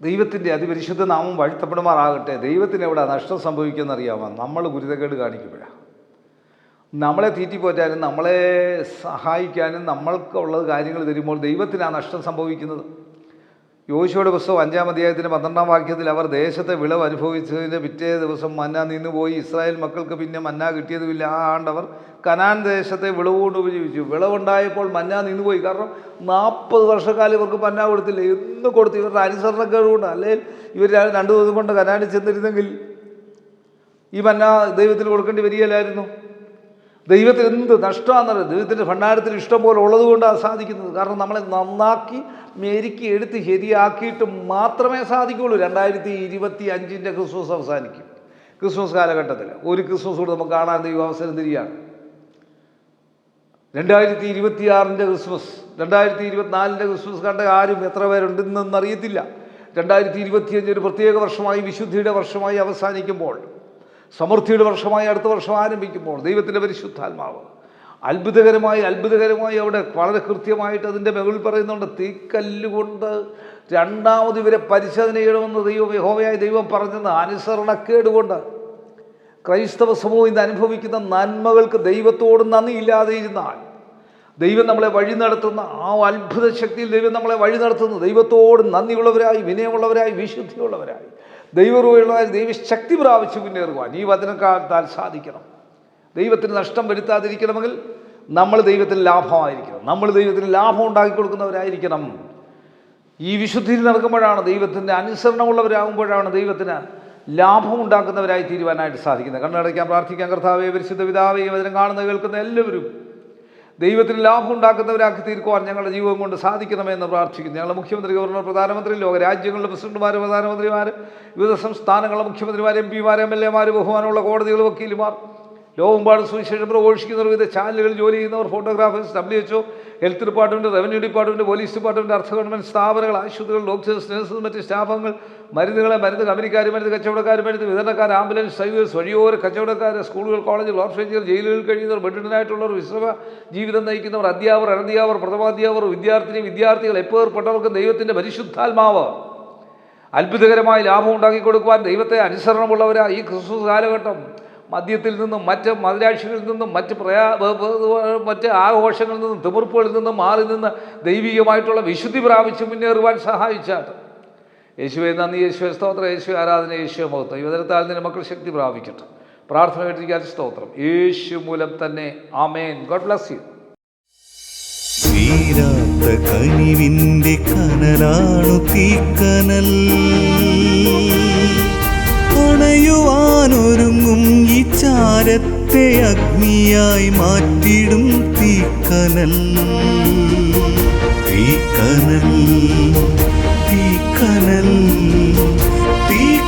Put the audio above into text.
ദൈവത്തിന്റെ അതിപരിശുദ്ധ നാമം വാഴ്ത്തപ്പെടുമാറാകട്ടെ. ദൈവത്തിന് എവിടെ നഷ്ടം സംഭവിക്കുമെന്ന് അറിയാമോ നമ്മൾ ഗുരുതകേട് കാണിക്കുമ്പോഴാണ് നമ്മളെ തീറ്റിപ്പോറ്റാനും നമ്മളെ സഹായിക്കാനും നമ്മൾക്കുള്ളത് കാര്യങ്ങൾ തരുമ്പോൾ ദൈവത്തിനാണ് നഷ്ടം സംഭവിക്കുന്നത് യോശുവയുടെ പുസ്തകം അഞ്ചാം അധ്യായത്തിന്റെ പന്ത്രണ്ടാം വാക്യത്തിൽ അവർ ദേശത്തെ വിളവ് അനുഭവിച്ചതിന്റെ പിറ്റേ ദിവസം മന്ന നിന്നുപോയി. ഇസ്രായേൽ മക്കൾക്ക് പിന്നെ മന്ന കിട്ടിയതുമില്ല. ആ ആണ്ടവർ കനാൻ ദേശത്തെ വിളവ് കൊണ്ട് ഉപജീവിച്ചു. വിളവുണ്ടായപ്പോൾ മന്ന നിന്നുപോയി. കാരണം നാൽപ്പത് വർഷക്കാലം ഇവർക്ക് മന്ന കൊടുത്തില്ല. എന്ന് കൊടുത്തു ഇവരുടെ അനുസരണക്കേട് കൊണ്ട് അല്ലെങ്കിൽ ഇവർ രണ്ടു ദിവസം കൊണ്ട് കനാനിൽ ചെന്നിരുന്നെങ്കിൽ ഈ മന്ന ദൈവത്തിന് കൊടുക്കേണ്ടി വരികയില്ലായിരുന്നു. ദൈവത്തിന് എന്ത് നഷ്ടമാണെന്നറിയാം ദൈവത്തിന്റെ ഭണ്ഡാരത്തിൽ ഇഷ്ടം പോലെ ഉള്ളത് കൊണ്ടാണ് സാധിക്കുന്നത്. കാരണം നമ്മളെ നന്നാക്കി മെരുക്കി എടുത്ത് ശരിയാക്കിയിട്ട് മാത്രമേ സാധിക്കുകയുള്ളൂ. രണ്ടായിരത്തി ഇരുപത്തി അഞ്ചിന്റെ ക്രിസ്മസ് അവസാനിക്കും. ക്രിസ്മസ് കാലഘട്ടത്തിൽ ഒരു ക്രിസ്മസ് കൂടെ നമുക്ക് കാണാൻ ദൈവം അവസരം തരികയാണ്. രണ്ടായിരത്തി ഇരുപത്തിയാറിന്റെ ക്രിസ്മസ് രണ്ടായിരത്തി ഇരുപത്തിനാലിന്റെ ക്രിസ്മസ് കണ്ട ആരും എത്ര പേരുണ്ടെന്നൊന്നും അറിയത്തില്ല. രണ്ടായിരത്തി ഇരുപത്തിയഞ്ച് ഒരു പ്രത്യേക വർഷമായി വിശുദ്ധിയുടെ വർഷമായി അവസാനിക്കുമ്പോൾ സമൃദ്ധിയുടെ വർഷമായി അടുത്ത വർഷം ആരംഭിക്കുമ്പോൾ ദൈവത്തിന്റെ പരിശുദ്ധാത്മാവ് അത്ഭുതകരമായി അത്ഭുതകരമായി അവിടെ വളരെ കൃത്യമായിട്ട് അതിന്റെ മുകളിൽ പറയുന്നുണ്ട് തീക്കല്ലുകൊണ്ട് രണ്ടാമത് ഇവരെ പരിശോധന ചെയ്യണമെന്ന് ദൈവം യഹോവയായ ദൈവം പറഞ്ഞെന്ന് അനുസരണക്കേട് കൊണ്ട് ക്രൈസ്തവ സമൂഹം ഇന്ന് അനുഭവിക്കുന്ന നന്മകൾക്ക് ദൈവത്തോട് നന്ദിയില്ലാതെ ഇരുന്നാൽ ദൈവം നമ്മളെ വഴി നടത്തുന്ന ആ അത്ഭുത ശക്തിയിൽ ദൈവം നമ്മളെ വഴി നടത്തുന്നു ദൈവത്തോട് നന്ദിയുള്ളവരായി വിനയമുള്ളവരായി വിശുദ്ധിയുള്ളവരായി ദൈവറുള്ളവരായി ദൈവശക്തി പ്രാപിച്ച് മുന്നേറുവാൻ ഈ വചനം വചനക്കാലത്താൽ സാധിക്കണം. ദൈവത്തിന് നഷ്ടം വരുത്താതിരിക്കണമെങ്കിൽ നമ്മൾ ദൈവത്തിന് ലാഭമായിരിക്കണം. നമ്മൾ ദൈവത്തിന് ലാഭം ഉണ്ടാക്കി കൊടുക്കുന്നവരായിരിക്കണം. ഈ വിശുദ്ധിയിൽ നടക്കുമ്പോഴാണ് ദൈവത്തിന്റെ അനുസരണമുള്ളവരാകുമ്പോഴാണ് ദൈവത്തിന് ലാഭം ഉണ്ടാക്കുന്നവരായി തീരുവാനായിട്ട് സാധിക്കുന്നത്. കണ്ണടയ്ക്കാൻ പ്രാർത്ഥിക്കാൻ കർത്താവെ പരിശുദ്ധ പിതാവേ വചനം കാണുന്ന കേൾക്കുന്ന എല്ലാവരും. ദൈവത്തിന് ലാഭം ഉണ്ടാക്കുന്നവരാക്കി തീർക്കുവാൻ ഞങ്ങളുടെ ജീവിതം കൊണ്ട് സാധിക്കണമെന്ന് പ്രാർത്ഥിക്കുന്നു. ഞങ്ങളുടെ മുഖ്യമന്ത്രി ഗവർണർ പ്രധാനമന്ത്രി ലോക രാജ്യങ്ങളുടെ പ്രസിഡന്റുമാർ പ്രധാനമന്ത്രിമാർ വിവിധ സംസ്ഥാനങ്ങളുടെ മുഖ്യമന്ത്രിമാർ എം പിമാർ എം എൽ എമാർ ബഹുമാനമുള്ള കോടതികൾ വക്കീലുമാർ ലോകമ്പാടും സുവിശേഷം പ്രഘോഷിക്കുന്നവർ വിവിധ ചാനലുകളിൽ ജോലി ചെയ്യുന്നവർ photographers WHO health department revenue department police department അർത്ഥ ഗവൺമെന്റ് സ്ഥാപനങ്ങൾ ആശുപത്രികൾ ഡോക്ടേഴ്സ് നഴ്സസ് മറ്റ് സ്റ്റാഫുകൾ മരുന്നുകളെ മരുന്ന് കമ്പനിക്കാർ മരുന്ന് കച്ചവടക്കാർ മരുന്ന് വിതരണക്കാർ ആംബുലൻസ് സർവീസ് വഴിയോര കച്ചവടക്കാർ സ്കൂളുകൾ കോളേജുകൾ ഓർഫനേജുകൾ ജയിലുകളിൽ കഴിയുന്നവർ ബെഡിഡനായിട്ടുള്ളവർ വിശ്രമ ജീവിതം നയിക്കുന്നവർ അധ്യാപകർ അനധ്യാപകർ പ്രഥമാധ്യാപകർ വിദ്യാർത്ഥിനി വിദ്യാർത്ഥികൾ എപ്പോഴപ്പെട്ടവർക്കും ദൈവത്തിന്റെ പരിശുദ്ധാത്മാവ്. അത്ഭുതകരമായി ലാഭം ഉണ്ടാക്കി കൊടുക്കുവാൻ ദൈവത്തെ അനുസരണമുള്ളവരാ ഈ ക്രിസ്മസ് കാലഘട്ടം. മദ്യത്തിൽ നിന്നും മറ്റ് മദരാക്ഷികളിൽ നിന്നും മറ്റ് പ്രയാ മറ്റ് ആഘോഷങ്ങളിൽ നിന്നും തിമിർപ്പുകളിൽ നിന്നും മാറി നിന്ന് ദൈവികമായിട്ടുള്ള വിശുദ്ധി പ്രാപിച്ച് മുന്നേറുവാൻ സഹായിച്ചാട്ട് യേശുവെ നന്ദി യേശുവെ സ്തോത്രം യേശു ആരാധന യേശു മഹത്വം. യുവതരത്താൽ നിന്ന് മക്കൾ ശക്തി പ്രാപിക്കട്ടെ. പ്രാർത്ഥന കേട്ടിരിക്കാൻ സ്തോത്രം. യേശു മൂലം തന്നെ. ആമേൻ. God bless you. തീരാത്ത കനിവിന്റെ കനലാണു തീക്കനൽ. അണയുവാനൊരുങ്ങും ഈ ചാരത്തെ അഗ്നിയായി മാറ്റിടും തീക്കനൽ. തീക്കനൽ തീക്കനൽ തീക്കനൽ.